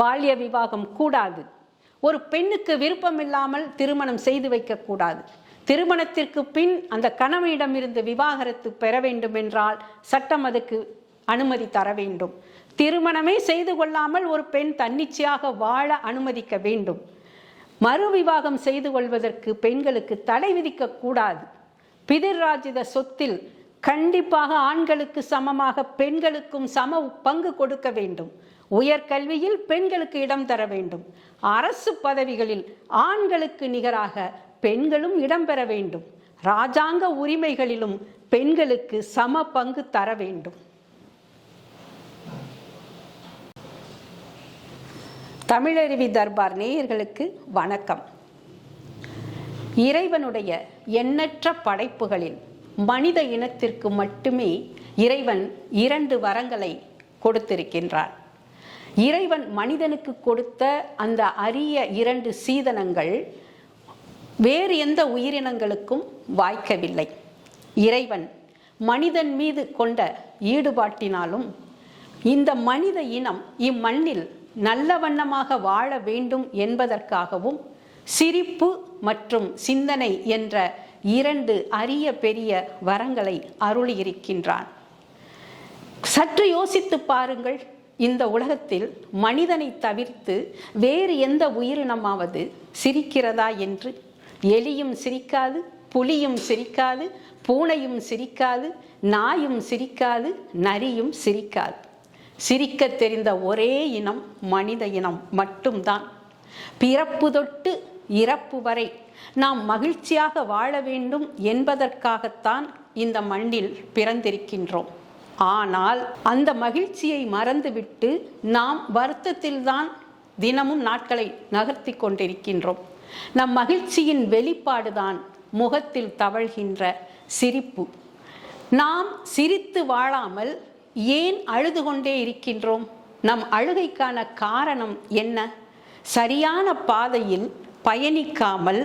பால்ய விவாகம் கூடாது. ஒரு பெண்ணுக்கு விருப்பமில்லாமல் திருமணம் செய்து வைக்கக்கூடாது திருமணத்திற்கு பின் அந்த கணவனிடமிருந்து விவாகரத்து பெற வேண்டும் என்றால் சட்டம் அதுக்கு அனுமதி தர வேண்டும். திருமணமே செய்து கொள்ளாமல் ஒரு பெண் தன்னிச்சையாக வாழ அனுமதிக்க வேண்டும். மறு விவாகம் செய்து கொள்வதற்கு பெண்களுக்கு தடை விதிக்க கூடாது. பிதிர்ராஜித சொத்தில் கண்டிப்பாக ஆண்களுக்கு சமமாக பெண்களுக்கும் சம பங்கு கொடுக்க வேண்டும். உயர்கல்வியில் பெண்களுக்கு இடம் தர வேண்டும். அரசு பதவிகளில் ஆண்களுக்கு நிகராக பெண்களும் இடம்பெற வேண்டும். ராஜாங்க உரிமைகளிலும் பெண்களுக்கு சம பங்கு தர வேண்டும். தமிழருவி தர்பார் நேயர்களுக்கு வணக்கம். இறைவனுடைய எண்ணற்ற படைப்புகளில் மனித இனத்திற்கு மட்டுமே இறைவன் இரண்டு வரங்களை கொடுத்திருக்கின்றார். இறைவன் மனிதனுக்கு கொடுத்த அந்த அரிய இரண்டு சீதனங்கள் வேறு எந்த உயிரினங்களுக்கும் வாய்க்கவில்லை. இறைவன் மனிதன் மீது கொண்ட ஈடுபாட்டினாலும் இந்த மனித இனம் இம்மண்ணில் நல்ல வண்ணமாக வாழ வேண்டும் என்பதற்காகவும் சிரிப்பு மற்றும் சிந்தனை என்ற இரண்டு அரிய பெரிய வரங்களை அருளியிருக்கின்றான். சற்று யோசித்து பாருங்கள். இந்த உலகத்தில் மனிதனை தவிர்த்து வேறு எந்த உயிரினமாவது சிரிக்கிறதா என்று? எலியும் சிரிக்காது புலியும் சிரிக்காது பூனையும் சிரிக்காது நாயும் சிரிக்காது நரியும் சிரிக்காது. சிரிக்க தெரிந்த ஒரே இனம் மனித இனம் மட்டும்தான். பிறப்பு தொட்டு இறப்பு வரை நாம் மகிழ்ச்சியாக வாழ வேண்டும் என்பதற்காகத்தான் இந்த மண்ணில் பிறந்திருக்கின்றோம். ஆனால் அந்த மகிழ்ச்சியை மறந்துவிட்டு நாம் வருத்தத்தில்தான் தினமும் நாட்களை நகர்த்தி கொண்டிருக்கின்றோம். நம் மகிழ்ச்சியின் வெளிப்பாடுதான் முகத்தில் தவழ்கின்ற சிரிப்பு. நாம் சிரித்து வாழாமல் ஏன் அழுது கொண்டே இருக்கின்றோம்? நம் அழுகைக்கான காரணம் என்ன? சரியான பாதையில் பயணிக்காமல்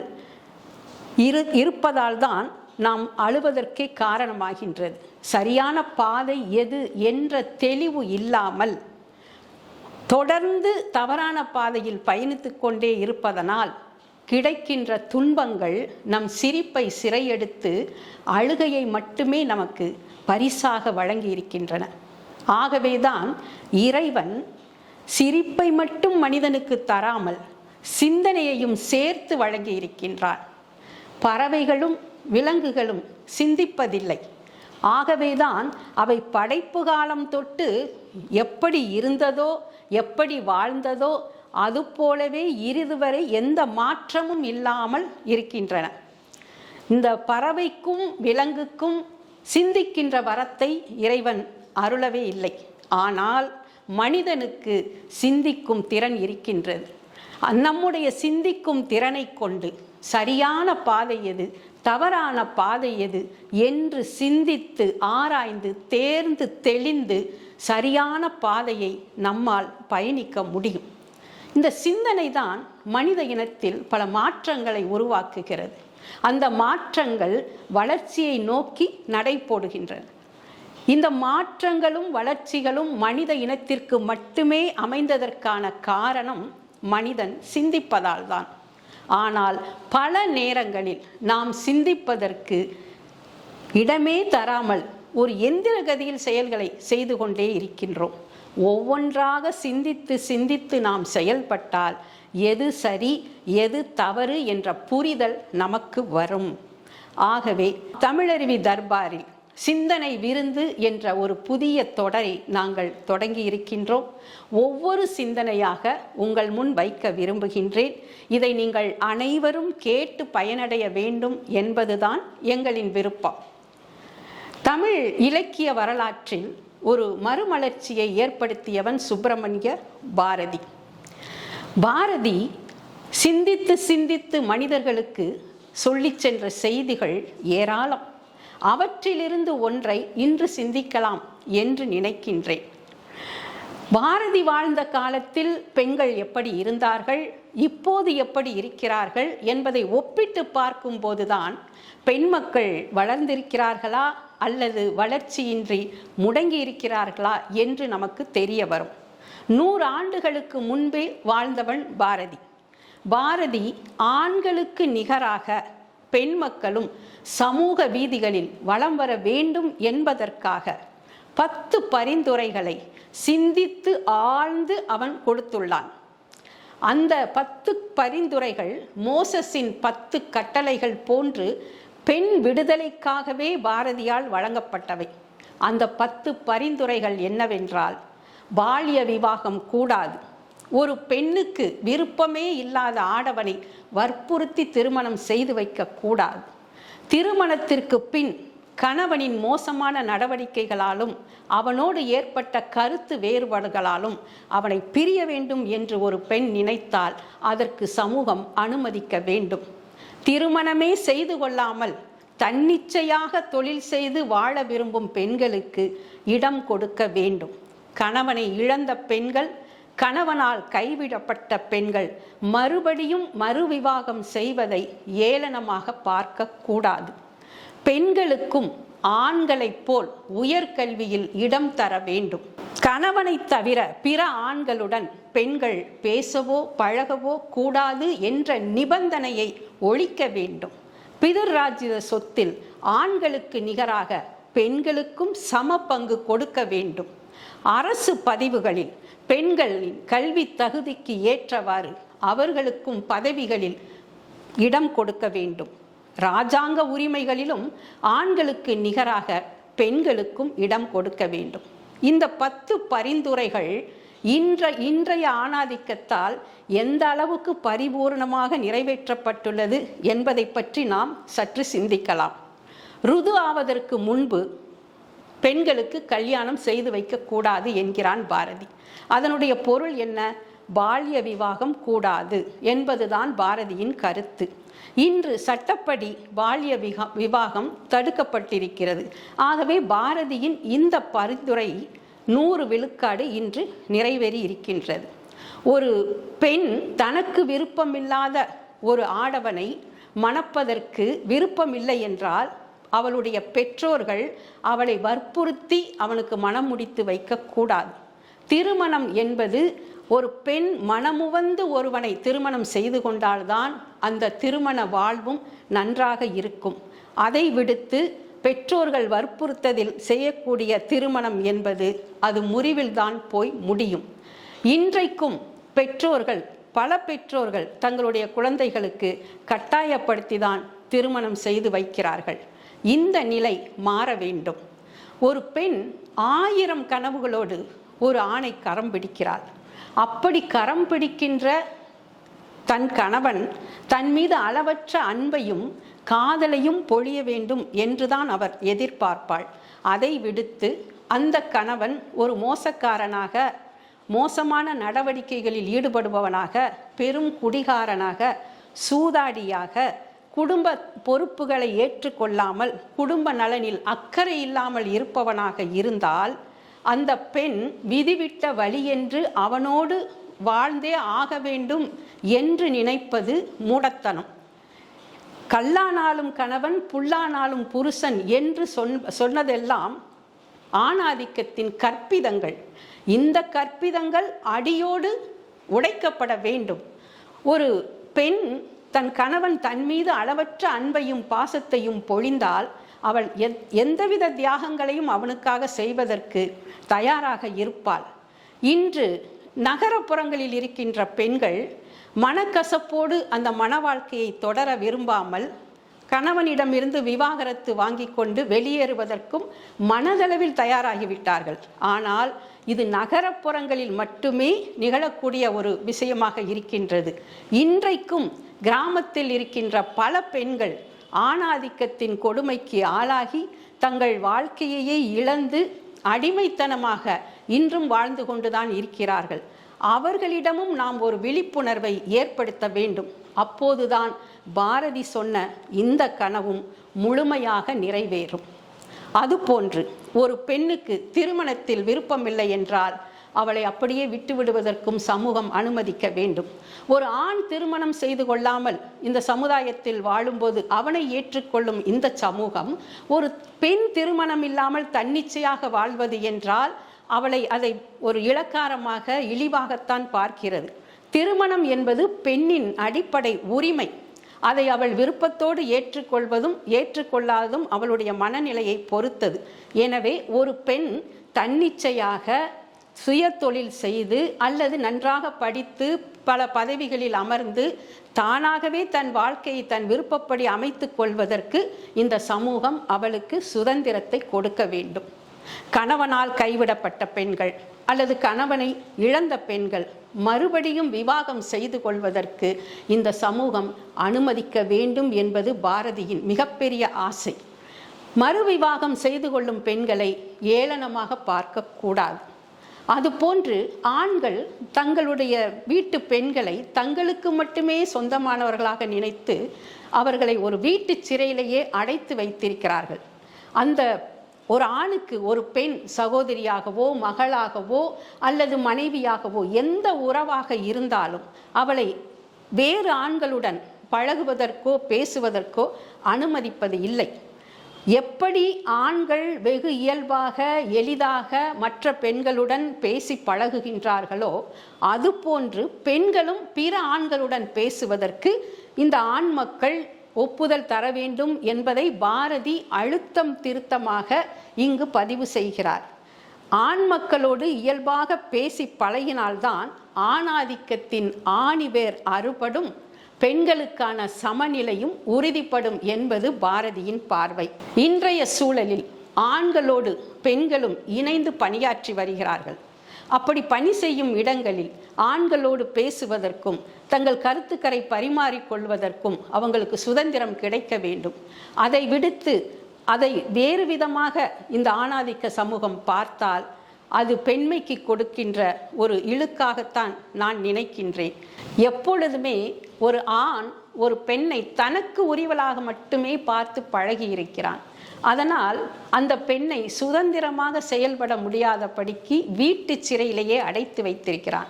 இரு இருப்பதால் தான் நாம் அழுவதற்கே காரணமாகின்றது. சரியான பாதை எது என்ற தெளிவு இல்லாமல் தொடர்ந்து தவறான பாதையில் பயணித்து கொண்டே இருப்பதனால் கிடைக்கின்ற துன்பங்கள் நம் சிரிப்பை சிறையெடுத்து அழுகையை மட்டுமே நமக்கு பரிசாக வழங்கி இருக்கின்றன ஆகவேதான் இறைவன் சிரிப்பை மட்டும் மனிதனுக்கு தராமல் சிந்தனையையும் சேர்த்து வழங்கி இருக்கின்றார் பறவைகளும் விலங்குகளும் சிந்திப்பதில்லை. ஆகவேதான் அவை படைப்பு காலம் தொட்டு எப்படி இருந்ததோ எப்படி வாழ்ந்ததோ அதுபோலவே இறுதிவரை எந்த மாற்றமும் இல்லாமல் இருக்கின்றன. இந்த பறவைக்கும் விலங்குக்கும் சிந்திக்கின்ற வரத்தை இறைவன் அருளவே இல்லை. ஆனால் மனிதனுக்கு சிந்திக்கும் திறன் இருக்கின்றது. நம்முடைய சிந்திக்கும் திறனை கொண்டு சரியான பாதை எது? தவறான பாதை எது என்று சிந்தித்து ஆராய்ந்து தேர்ந்து தெளிந்து சரியான பாதையை நம்மால் பயணிக்க முடியும். இந்த சிந்தனை தான் மனித இனத்தில் பல மாற்றங்களை உருவாக்குகிறது. அந்த மாற்றங்கள் வளர்ச்சியை நோக்கி நடை போடுகின்றன இந்த மாற்றங்களும் வளர்ச்சிகளும் மனித இனத்திற்கு மட்டுமே அமைந்ததற்கான காரணம் மனிதன் சிந்திப்பதால் தான். ஆனால் பல நேரங்களில் நாம் சிந்திப்பதற்கு இடமே தராமல் ஒரு எந்திர கதியில் செயல்களை செய்து கொண்டே இருக்கின்றோம். ஒவ்வொன்றாக சிந்தித்து சிந்தித்து நாம் செயல்பட்டால் எது சரி எது தவறு என்ற புரிதல் நமக்கு வரும். ஆகவே தமிழருவி தர்பாரில் சிந்தனை விருந்து என்ற ஒரு புதிய தொடரை நாங்கள் தொடங்கி இருக்கின்றோம். ஒவ்வொரு சிந்தனையாக உங்கள் முன் வைக்க விரும்புகின்றேன். இதை நீங்கள் அனைவரும் கேட்டு பயனடைய வேண்டும் என்பதுதான் எங்களின் விருப்பம். தமிழ் இலக்கிய வரலாற்றில் ஒரு மறுமலர்ச்சியை ஏற்படுத்தியவன் சுப்பிரமணிய பாரதி. பாரதி சிந்தித்து சிந்தித்து மனிதர்களுக்கு சொல்லிச் சென்ற செய்திகள் ஏராளம். அவற்றிலிருந்து ஒன்றை இன்று சிந்திக்கலாம் என்று நினைக்கின்றேன். பாரதி வாழ்ந்த காலத்தில் பெண்கள் எப்படி இருந்தார்கள் இப்போது எப்படி இருக்கிறார்கள் என்பதை ஒப்பிட்டு பார்க்கும்போதுதான் பெண் மக்கள் வளர்ந்திருக்கிறார்களா அல்லது வளர்ச்சியின்றி முடங்கி இருக்கிறார்களா என்று நமக்கு தெரிய வரும். நூறு ஆண்டுகளுக்கு முன்பே வாழ்ந்தவன் பாரதி. பாரதி ஆண்களுக்கு நிகராக பெண் மக்களும் சமூக வீதிகளில் வலம் வர வேண்டும் என்பதற்காக பத்து பரிந்துரைகளை சிந்தித்து ஆழ்ந்து அவன் கொடுத்துள்ளான். அந்த பத்து பரிந்துரைகள் மோசஸின் பத்து கட்டளைகள் போன்று பெண் விடுதலைக்காகவே பாரதியால் வழங்கப்பட்டவை. அந்த பத்து பரிந்துரைகள் என்னவென்றால் பால்ய விவாகம் கூடாது. ஒரு பெண்ணுக்கு விருப்பமே இல்லாத ஆடவனை வற்புறுத்தி திருமணம் செய்து வைக்கக்கூடாது திருமணத்திற்கு பின் கணவனின் மோசமான நடவடிக்கைகளாலும் அவனோடு ஏற்பட்ட கருத்து வேறுபாடுகளாலும் அவனை பிரிய வேண்டும் என்று ஒரு பெண் நினைத்தால் அதற்கு சமூகம் அனுமதிக்க வேண்டும். திருமணமே செய்து கொள்ளாமல் தன்னிச்சையாக தொழில் செய்து வாழ விரும்பும் பெண்களுக்கு இடம் கொடுக்க வேண்டும். கணவனை இழந்த பெண்கள் கணவனால் கைவிடப்பட்ட பெண்கள் மறுபடியும் மறுவிவாகம் செய்வதை ஏளனமாக பார்க்க கூடாது பெண்களுக்கும் ஆண்களைப் போல் உயர்கல்வியில் இடம் தர வேண்டும். கணவனை தவிர பிற ஆண்களுடன் பெண்கள் பேசவோ பழகவோ கூடாது என்ற நிபந்தனையை ஒழிக்க வேண்டும். பிதர்ராஜ்ய சொத்தில் ஆண்களுக்கு நிகராக பெண்களுக்கும் சம பங்கு கொடுக்க வேண்டும். அரசு பதிவுகளில் பெண்களின் கல்வி தகுதிக்கு ஏற்றவாறு அவர்களுக்கும் பதவிகளில் இடம் கொடுக்க வேண்டும். இராஜாங்க உரிமைகளிலும் ஆண்களுக்கு நிகராக பெண்களுக்கும் இடம் கொடுக்க வேண்டும். இந்த பத்து பரிந்துரைகள் இன்ற இன்றைய ஆணாதிக்கத்தால் எந்த அளவுக்கு பரிபூர்ணமாக நிறைவேற்றப்பட்டுள்ளது என்பதை பற்றி நாம் சற்று சிந்திக்கலாம். ருது ஆவதற்கு முன்பு பெண்களுக்கு கல்யாணம் செய்து வைக்கக்கூடாது என்கிறான் பாரதி. அதனுடைய பொருள் என்ன? பால்ய விவாகம் கூடாது என்பதுதான் பாரதியின் கருத்து. இன்று சட்டப்படி பால்ய விகா விவாகம் தடுக்கப்பட்டிருக்கிறது. ஆகவே பாரதியின் இந்த பரிந்துரை நூறு விழுக்காடு இன்று நிறைவேறி இருக்கின்றது. ஒரு பெண் தனக்கு விருப்பமில்லாத ஒரு ஆடவனை மணப்பதற்கு விருப்பமில்லை என்றால் அவளுடைய பெற்றோர்கள் அவளை வற்புறுத்தி அவனுக்கு மனம் முடித்து வைக்கக்கூடாது. திருமணம் என்பது ஒரு பெண் மனமுவந்து ஒருவனை திருமணம் செய்து கொண்டால்தான் அந்த திருமண வாழ்வும் நன்றாக இருக்கும். அதை விடுத்து பெற்றோர்கள் வற்புறுத்ததில் செய்யக்கூடிய திருமணம் என்பது அது முறிவில்தான் போய் முடியும். இன்றைக்கும் பெற்றோர்கள் பல பெற்றோர்கள் தங்களுடைய குழந்தைகளுக்கு கட்டாயப்படுத்தி தான் திருமணம் செய்து வைக்கிறார்கள். இந்த நிலை மாற வேண்டும். ஒரு பெண் ஆயிரம் கனவுகளோடு ஒரு ஆணை கரம் பிடிக்கிறாள். அப்படி கரம் பிடிக்கின்ற தன் கணவன் தன் மீது அளவற்ற அன்பையும் காதலையும் பொழிய வேண்டும் என்றுதான் அவர் எதிர்பார்ப்பாள். அதை விடுத்து அந்த கணவன் ஒரு மோசக்காரனாக மோசமான நடவடிக்கைகளில் ஈடுபடுபவனாக பெரும் குடிகாரனாக சூதாடியாக குடும்ப பொறுப்புகளை ஏற்றுக்கொள்ளாமல் குடும்ப நலனில் அக்கறை இல்லாமல் இருப்பவனாக இருந்தால் அந்த பெண் விதிவிட்ட வழி என்று அவனோடு வாழ்ந்தே ஆக வேண்டும் என்று நினைப்பது மூடத்தனம். கல்லானாலும் கணவன் புல்லானாலும் புருஷன் என்று சொன் சொன்னதெல்லாம் ஆணாதிக்கத்தின் கற்பிதங்கள். இந்த கற்பிதங்கள் அடியோடு உடைக்கப்பட வேண்டும். ஒரு பெண் தன் கணவன் தன் மீது அளவற்ற அன்பையும் பாசத்தையும் பொழிந்தால் அவள் எத் எந்தவித தியாகங்களையும் அவனுக்காக செய்வதற்கு தயாராக இருப்பாள். இன்று நகரப்புறங்களில் இருக்கின்ற பெண்கள் மனக்கசப்போடு அந்த மன வாழ்க்கையை தொடர விரும்பாமல் கணவனிடமிருந்து விவாகரத்து வாங்கி கொண்டு வெளியேறுவதற்கும் மனதளவில் தயாராகிவிட்டார்கள். ஆனால் இது நகரப்புறங்களில் மட்டுமே நிகழக்கூடிய ஒரு விஷயமாக இருக்கின்றது. இன்றைக்கும் கிராமத்தில் இருக்கின்ற பல பெண்கள் ஆணாதிக்கத்தின் கொடுமைக்கு ஆளாகி தங்கள் வாழ்க்கையையே இழந்து அடிமைத்தனமாக இன்றும் வாழ்ந்து கொண்டுதான் இருக்கிறார்கள். அவர்களிடமும் நாம் ஒரு விழிப்புணர்வை ஏற்படுத்த வேண்டும். அப்போதுதான் பாரதி சொன்ன இந்த கனவும் முழுமையாக நிறைவேறும். அதுபோன்று ஒரு பெண்ணுக்கு திருமணத்தில் விருப்பமில்லை என்றால் அவளை அப்படியே விட்டு விடுவதற்கும் சமூகம் அனுமதிக்க வேண்டும். ஒரு ஆண் திருமணம் செய்து கொள்ளாமல் இந்த சமுதாயத்தில் வாழும்போது அவனை ஏற்றுக்கொள்ளும் இந்த சமூகம் ஒரு பெண் திருமணம் இல்லாமல் தன்னிச்சையாக வாழ்வது என்றால் அவளை அதை ஒரு இளக்காரமாக இழிவாகத்தான் பார்க்கிறது. திருமணம் என்பது பெண்ணின் அடிப்படை உரிமை. அதை அவள் விருப்பத்தோடு ஏற்றுக்கொள்வதும் ஏற்றுக்கொள்ளாததும் அவளுடைய மனநிலையை பொறுத்தது. எனவே ஒரு பெண் தன்னிச்சையாக சுய தொழில் செய்து அல்லது நன்றாக படித்து பல பதவிகளில் அமர்ந்து தானாகவே தன் வாழ்க்கையை தன் விருப்பப்படி அமைத்து கொள்வதற்கு இந்த சமூகம் அவளுக்கு சுதந்திரத்தை கொடுக்க வேண்டும். கணவனால் கைவிடப்பட்ட பெண்கள் அல்லது கணவனை இழந்த பெண்கள் மறுபடியும் விவாகம் செய்து கொள்வதற்கு இந்த சமூகம் அனுமதிக்க வேண்டும் என்பது பாரதியின் மிகப்பெரிய ஆசை. மறுவிவாகம் செய்து கொள்ளும் பெண்களை ஏளனமாக பார்க்கக்கூடாது அதுபோன்று ஆண்கள் தங்களுடைய வீட்டு பெண்களை தங்களுக்கு மட்டுமே சொந்தமானவர்களாக நினைத்து அவர்களை ஒரு வீட்டு சிறையிலேயே அடைத்து வைத்திருக்கிறார்கள். அந்த ஒரு ஆணுக்கு ஒரு பெண் சகோதரியாகவோ மகளாகவோ அல்லது மனைவியாகவோ எந்த உறவாக இருந்தாலும் அவளை வேறு ஆண்களுடன் பழகுவதற்கோ பேசுவதற்கோ அனுமதிப்பது இல்லை. எப்படி ஆண்கள் வெகு இயல்பாக எளிதாக மற்ற பெண்களுடன் பேசி பழகுகின்றார்களோ அதுபோன்று பெண்களும் பிற ஆண்களுடன் பேசுவதற்கு இந்த ஆண் மக்கள் ஒப்புதல் தர வேண்டும் என்பதை பாரதி அழுத்தம் திருத்தமாக இங்கு பதிவு செய்கிறார். ஆண் மக்களோடு இயல்பாக பேசி பழகினால்தான் ஆணாதிக்கத்தின் ஆணிவேர் அறுபடும் பெண்களுக்கான சமநிலையும் உறுதிப்படும் என்பது பாரதியின் பார்வை. இன்றைய சூழலில் ஆண்களோடு பெண்களும் இணைந்து பணியாற்றி வருகிறார்கள். அப்படி பணி செய்யும் இடங்களில் ஆண்களோடு பேசுவதற்கும் தங்கள் கருத்துக்களை பரிமாறிக்கொள்வதற்கும் அவங்களுக்கு சுதந்திரம் கிடைக்க வேண்டும். அதை விடுத்து அதை வேறு விதமாக இந்த ஆணாதிக்க சமூகம் பார்த்தால் அது பெண்மைக்கு கொடுக்கின்ற ஒரு இழுக்காகத்தான் நான் நினைக்கின்றேன். எப்பொழுதுமே ஒரு ஆண் ஒரு பெண்ணை தனக்கு உரிவலாக மட்டுமே பார்த்து பழகி இருக்கிறான் அதனால் அந்த பெண்ணை சுதந்திரமாக செயல்பட முடியாதபடிக்கு வீட்டு சிறையிலேயே அடைத்து வைத்திருக்கிறான்.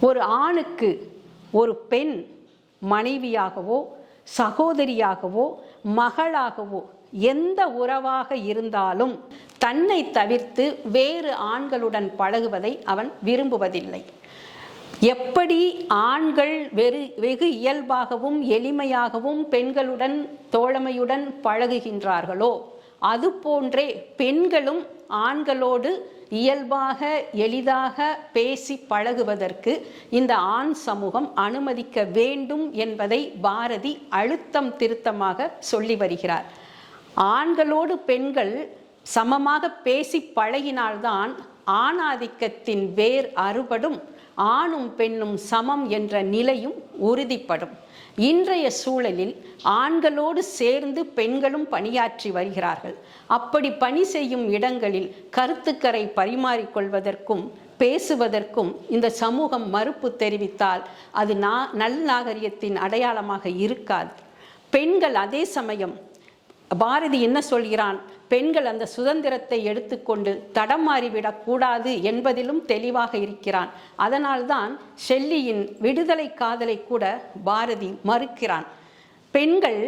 ஒரு ஆணுக்கு ஒரு பெண் மனைவியாகவோ சகோதரியாகவோ மகளாகவோ எந்த உறவாக இருந்தாலும் தன்னை தவிர்த்து வேறு ஆண்களுடன் பழகுவதை அவன் விரும்புவதில்லை. எப்படி ஆண்கள் வெறு வெகு இயல்பாகவும் எளிமையாகவும் பெண்களுடன் தோழமையுடன் பழகுகின்றார்களோ அதுபோன்றே பெண்களும் ஆண்களோடு இயல்பாக எளிதாக பேசி பழகுவதற்கு இந்த ஆண் சமூகம் அனுமதிக்க வேண்டும் என்பதை பாரதி அழுத்தம் திருத்தமாக சொல்லி வருகிறார். ஆண்களோடு பெண்கள் சமமாக பேசி பழகினால்தான் ஆணாதிக்கத்தின் வேர் அறுபடும் ஆணும் பெண்ணும் சமம் என்ற நிலையும் உறுதிப்படும். இன்றைய சூழலில் ஆண்களோடு சேர்ந்து பெண்களும் பணியாற்றி வருகிறார்கள். அப்படி பணி செய்யும் இடங்களில் கருத்துக்கரை பரிமாறிக்கொள்வதற்கும் பேசுவதற்கும் இந்த சமூகம் மறுப்பு தெரிவித்தால் அது நா நல்நாகரியத்தின் அடையாளமாக இருக்காது. பெண்கள் அதே சமயம் பாரதி என்ன சொல்கிறான்? பெண்கள் அந்த சுதந்திரத்தை எடுத்துக்கொண்டு தடம் மாறிவிடக்கூடாது என்பதிலும் தெளிவாக இருக்கிறான். அதனால்தான் ஷெல்லியின் விடுதலை காதலை கூட பாரதி மறுக்கிறான். பெண்கள்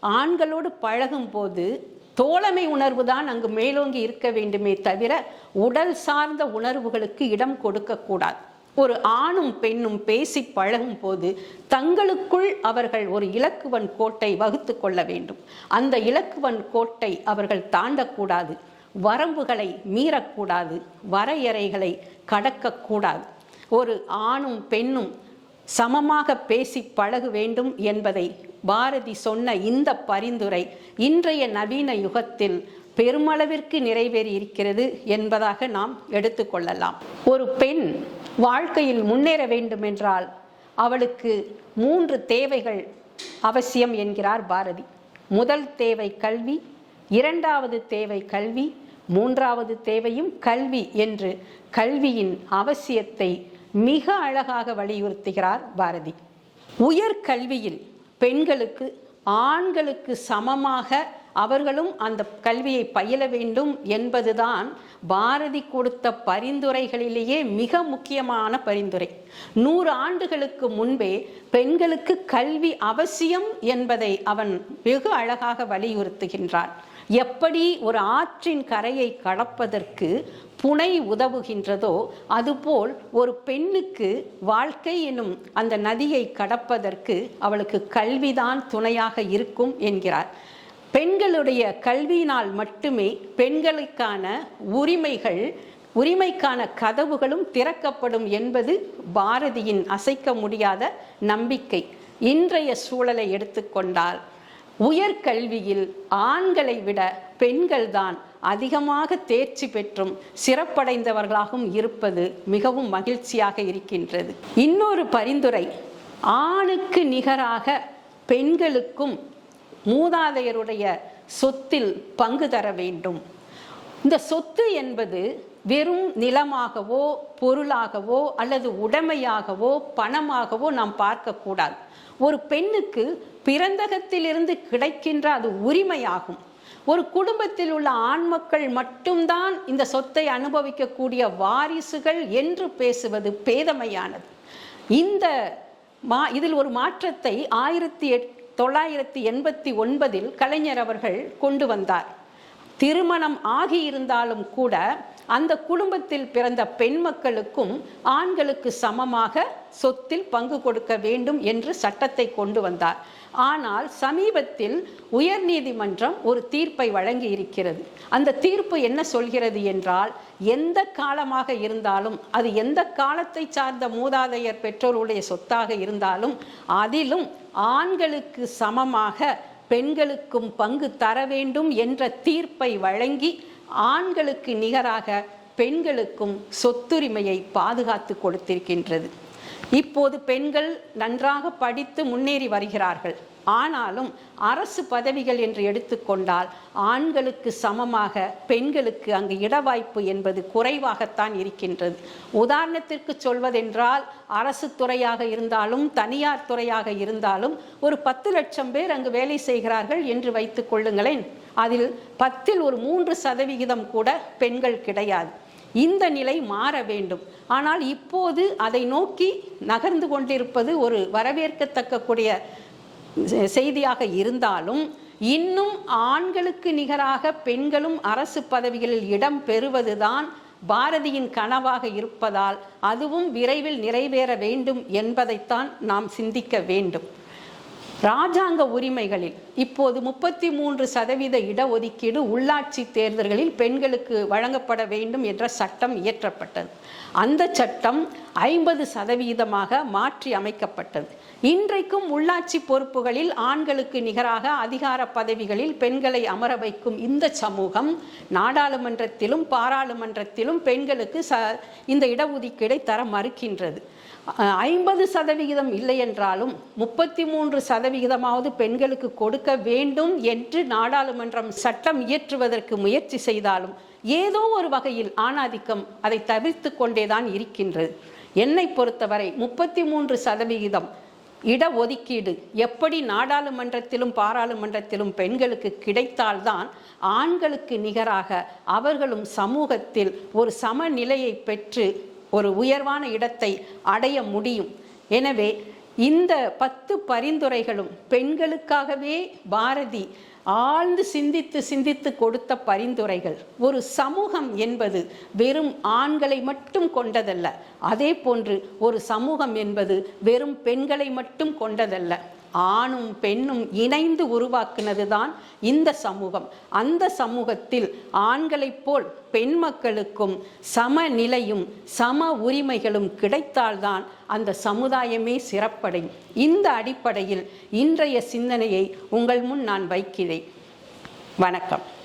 ஆண்களோடு பழகும் போது தோழமை உணர்வு தான் அங்கு மேலோங்கி இருக்க வேண்டுமே தவிர உடல் சார்ந்த உணர்வுகளுக்கு இடம் கொடுக்கக்கூடாது ஒரு ஆணும் பெண்ணும் பேசி பழகும் போது தங்களுக்குள் அவர்கள் ஒரு இலக்குவன் கோட்டை வகுத்து கொள்ள வேண்டும். அந்த இலக்குவன் கோட்டை அவர்கள் தாண்டக்கூடாது. வரம்புகளை மீறக்கூடாது. வரையறைகளை கடக்கக்கூடாது. ஒரு ஆணும் பெண்ணும் சமமாக பேசி பழக வேண்டும் என்பதை பாரதி சொன்ன இந்த பரிந்துரை இன்றைய நவீன யுகத்தில் பெருமளவிற்கு நிறைவேறி இருக்கிறது என்பதாக நாம் எடுத்துக்கொள்ளலாம் ஒரு பெண் வாழ்க்கையில் முன்னேற வேண்டுமென்றால் அவளுக்கு மூன்று தேவைகள் அவசியம் என்கிறார் பாரதி. முதல் தேவை கல்வி இரண்டாவது தேவை கல்வி மூன்றாவது தேவையும் கல்வி என்று கல்வியின் அவசியத்தை மிக அழகாக வலியுறுத்துகிறார் பாரதி. உயர்கல்வியில் பெண்களுக்கு ஆண்களுக்கு சமமாக அவர்களும் அந்த கல்வியை பயில வேண்டும் என்பதுதான் பாரதி கொடுத்த பரிந்துரைகளிலேயே மிக முக்கியமான பரிந்துரை. நூறு ஆண்டுகளுக்கு முன்பே பெண்களுக்கு கல்வி அவசியம் என்பதை அவன் வெகு அழகாக வலியுறுத்துகின்றான். எப்படி ஒரு ஆற்றின் கரையை கடப்பதற்கு புனை உதவுகின்றதோ அதுபோல் ஒரு பெண்ணுக்கு வாழ்க்கை எனும் அந்த நதியை கடப்பதற்கு அவளுக்கு கல்விதான் துணையாக இருக்கும் என்கிறார். பெண்களுடைய கல்வியினால் மட்டுமே பெண்களுக்கான உரிமைகள் உரிமைக்கான கதவுகளும் திறக்கப்படும் என்பது பாரதியின் அசைக்க முடியாத நம்பிக்கை. இன்றைய சூழலை எடுத்துக்கொண்டால் உயர்கல்வியில் ஆண்களை விட பெண்கள்தான் அதிகமாக தேர்ச்சி பெற்றும் சிறப்படைந்தவர்களாகவும் இருப்பது மிகவும் மகிழ்ச்சியாக இருக்கின்றது. இன்னொரு பரிந்துரை ஆணுக்கு நிகராக பெண்களுக்கும் மூதாதையருடைய சொத்தில் பங்கு தர வேண்டும். இந்த சொத்து என்பது வெறும் நிலமாகவோ பொருளாகவோ அல்லது உடைமையாகவோ பணமாகவோ நாம் பார்க்கக்கூடாது. ஒரு பெண்ணுக்கு பிறந்தகத்திலிருந்து கிடைக்கின்ற அது உரிமையாகும். ஒரு குடும்பத்தில் உள்ள ஆண் மக்கள் மட்டும்தான் இந்த சொத்தை அனுபவிக்கக்கூடிய வாரிசுகள் என்று பேசுவது பேதமையானது. இந்த மா இதில் ஒரு மாற்றத்தை ஆயிரத்தி எட் தொள்ளாயிரத்தி எண்பத்தி ஒன்பதில் கலைஞர் அவர்கள் கொண்டு வந்தார். திருமணம் ஆகியிருந்தாலும் கூட அந்த குடும்பத்தில் பிறந்த பெண் மக்களுக்கும் ஆண்களுக்கு சமமாக சொத்தில் பங்கு கொடுக்க வேண்டும் என்று சட்டத்தை கொண்டு வந்தார். ஆனால் சமீபத்தில் உயர்நீதிமன்றம் ஒரு தீர்ப்பை வழங்கி இருக்கிறது. அந்த தீர்ப்பு என்ன சொல்கிறது என்றால் எந்த காலமாக இருந்தாலும் அது எந்த காலத்தை சார்ந்த மூதாதையர் பெற்றோருடைய சொத்தாக இருந்தாலும் அதிலும் ஆண்களுக்கு சமமாக பெண்களுக்கும் பங்கு தர வேண்டும் என்ற தீர்ப்பை வழங்கி ஆண்களுக்கு நிகராக பெண்களுக்கும் சொத்துரிமையை பாதுகாத்து கொடுத்திருக்கின்றது. இப்போது பெண்கள் நன்றாக படித்து முன்னேறி வருகிறார்கள். ஆனாலும் அரசு பதவிகள் என்று எடுத்துக்கொண்டால் ஆண்களுக்கு சமமாக பெண்களுக்கு அங்கு இடவாய்ப்பு என்பது குறைவாகத்தான் இருக்கின்றது. உதாரணத்திற்கு சொல்வதென்றால் அரசு துறையாக இருந்தாலும் தனியார் துறையாக இருந்தாலும் ஒரு பத்து லட்சம் பேர் அங்கு வேலை செய்கிறார்கள் என்று வைத்துக் கொள்ளுங்களேன். அதில் பத்தில் ஒரு மூன்று சதவிகிதம் கூட பெண்கள் கிடையாது. இந்த நிலை மாற வேண்டும். ஆனால் இப்போது அதை நோக்கி நகர்ந்து கொண்டிருப்பது ஒரு வரவேற்கத்தக்கக்கூடிய செய்தியாக இருந்தாலும் இன்னும் ஆண்களுக்கு நிகராக பெண்களும் அரசு பதவிகளில் இடம் பெறுவதுதான் பாரதியின் கனவாக இருப்பதால் அதுவும் விரைவில் நிறைவேற வேண்டும் என்பதைத்தான் நாம் சிந்திக்க வேண்டும். ராஜாங்க உரிமைகளில் இப்போது முப்பத்தி மூன்று சதவீத இடஒதுக்கீடு உள்ளாட்சி தேர்தல்களில் பெண்களுக்கு வழங்கப்பட வேண்டும் என்ற சட்டம் இயற்றப்பட்டது. அந்த சட்டம் ஐம்பது சதவீதமாக மாற்றி அமைக்கப்பட்டது. இன்றைக்கும் உள்ளாட்சி பொறுப்புகளில் ஆண்களுக்கு நிகராக அதிகார பதவிகளில் பெண்களை அமர வைக்கும் இந்த சமூகம் நாடாளுமன்றத்திலும் பாராளுமன்றத்திலும் பெண்களுக்கு ச இந்த இடஒதுக்கீடை தர மறுக்கின்றது. ஐம்பது சதவிகிதம் இல்லை என்றாலும் முப்பத்தி மூன்று சதவிகிதமாவது பெண்களுக்கு கொடுக்க வேண்டும் என்று நாடாளுமன்றம் சட்டம் இயற்றுவதற்கு முயற்சி செய்தாலும் ஏதோ ஒரு வகையில் ஆணாதிக்கம் அதை தவிர்த்து கொண்டேதான் இருக்கின்றது. என்னை பொறுத்தவரை முப்பத்தி மூன்று சதவிகிதம் இடஒதுக்கீடு எப்படி நாடாளுமன்றத்திலும் பாராளுமன்றத்திலும் பெண்களுக்கு கிடைத்தால்தான் ஆண்களுக்கு நிகராக அவர்களும் சமூகத்தில் ஒரு சமநிலையை பெற்று ஒரு உயர்வான இடத்தை அடைய முடியும். எனவே இந்த பத்து பரிந்துரைகளும் பெண்களுக்காகவே பாரதி ஆழ்ந்து சிந்தித்து சிந்தித்து கொடுத்த பரிந்துரைகள். ஒரு சமூகம் என்பது வெறும் ஆண்களை மட்டும் கொண்டதல்ல. அதே போன்று ஒரு சமூகம் என்பது வெறும் பெண்களை மட்டும் கொண்டதல்ல. ஆணும் பெண்ணும் இணைந்து உருவாக்குனது தான் இந்த சமூகம். அந்த சமூகத்தில் ஆண்களைப் போல் பெண் மக்களுக்கும் சமநிலையும் சம உரிமைகளும் கிடைத்தால்தான் அந்த சமுதாயமே சிறப்படையும் இந்த அடிப்படையில் இன்றைய சிந்தனையை உங்கள் முன் நான் வைக்கிறேன். வணக்கம்.